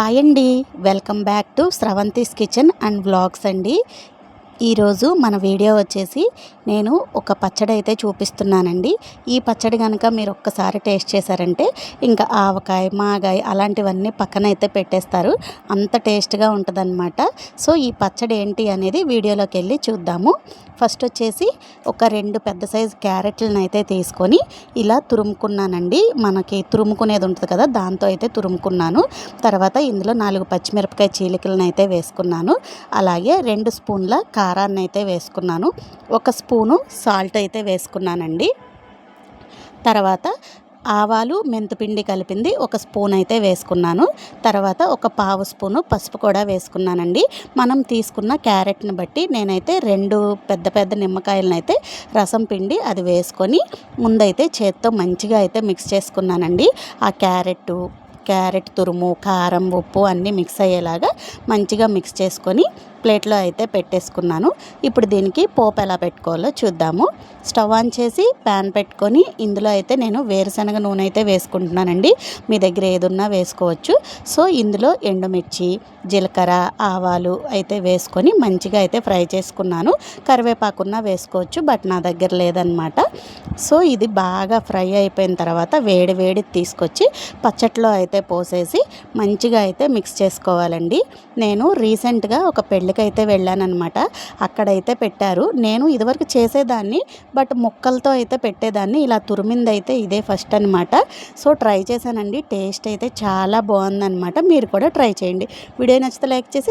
Hi అండి. Welcome back to Sravanthi's kitchen and vlogs అండి. ఈరోజు మన వీడియో వచ్చేసి నేను ఒక పచ్చడి అయితే చూపిస్తున్నానండి. ఈ పచ్చడి కనుక మీరు ఒక్కసారి టేస్ట్ చేశారంటే ఇంకా ఆవకాయ మాగాయ అలాంటివన్నీ పక్కన అయితే పెట్టేస్తారు. అంత టేస్ట్గా ఉంటుందన్నమాట. సో ఈ పచ్చడి ఏంటి అనేది వీడియోలోకి వెళ్ళి చూద్దాము. ఫస్ట్ వచ్చేసి ఒక రెండు పెద్ద సైజు క్యారెట్లను అయితే తీసుకొని ఇలా తురుముకున్నానండి. మనకి తురుముకునేది ఉంటుంది కదా దాంతో అయితే తురుముకున్నాను. తర్వాత ఇందులో నాలుగు పచ్చిమిరపకాయ చీలికలను అయితే వేసుకున్నాను. అలాగే రెండు స్పూన్ల కారాన్ని అయితే వేసుకున్నాను. ఒక స్పూను సాల్ట్ అయితే వేసుకున్నానండి. తర్వాత ఆవాలు మెంతిపిండి కలిపింది ఒక స్పూన్ అయితే వేసుకున్నాను. తర్వాత ఒక పావు స్పూను పసుపు కూడా వేసుకున్నానండి. మనం తీసుకున్న క్యారెట్ని బట్టి నేనైతే రెండు పెద్ద పెద్ద నిమ్మకాయలను అయితే రసం పిండి అది వేసుకొని ముందైతే చేత్తో మంచిగా అయితే మిక్స్ చేసుకున్నానండి. ఆ క్యారెట్ క్యారెట్ తురుము కారం ఉప్పు అన్నీ మిక్స్ అయ్యేలాగా మంచిగా మిక్స్ చేసుకొని ప్లేట్లో అయితే పెట్టేసుకున్నాను. ఇప్పుడు దీనికి పోపు ఎలా పెట్టుకోవాలో చూద్దాము. స్టవ్ ఆన్ చేసి ప్యాన్ పెట్టుకొని ఇందులో అయితే నేను వేరుశనగ నూనె అయితే వేసుకుంటున్నానండి. మీ దగ్గర ఏదున్నా వేసుకోవచ్చు. సో ఇందులో ఎండుమిర్చి జీలకర్ర ఆవాలు అయితే వేసుకొని మంచిగా అయితే ఫ్రై చేసుకున్నాను. కరివేపాకున్నా వేసుకోవచ్చు బట్ నా దగ్గర లేదనమాట సో ఇది బాగా ఫ్రై అయిపోయిన తర్వాత వేడి వేడి తీసుకొచ్చి పచ్చట్లో అయితే పోసేసి మంచిగా అయితే మిక్స్ చేసుకోవాలండి. నేను రీసెంట్గా ఒక పెళ్ళి అయితే వెళ్ళానమాట అక్కడైతే పెట్టారు. నేను ఇదివరకు చేసేదాన్ని బట్ ముక్కలతో అయితే పెట్టేదాన్ని. ఇలా తురిమింది అయితే ఇదే ఫస్ట్ అనమాట సో ట్రై చేశానండి. టేస్ట్ అయితే చాలా బాగుందన్నమాట. మీరు కూడా ట్రై చేయండి. వీడియో నచ్చితే లైక్ చేసి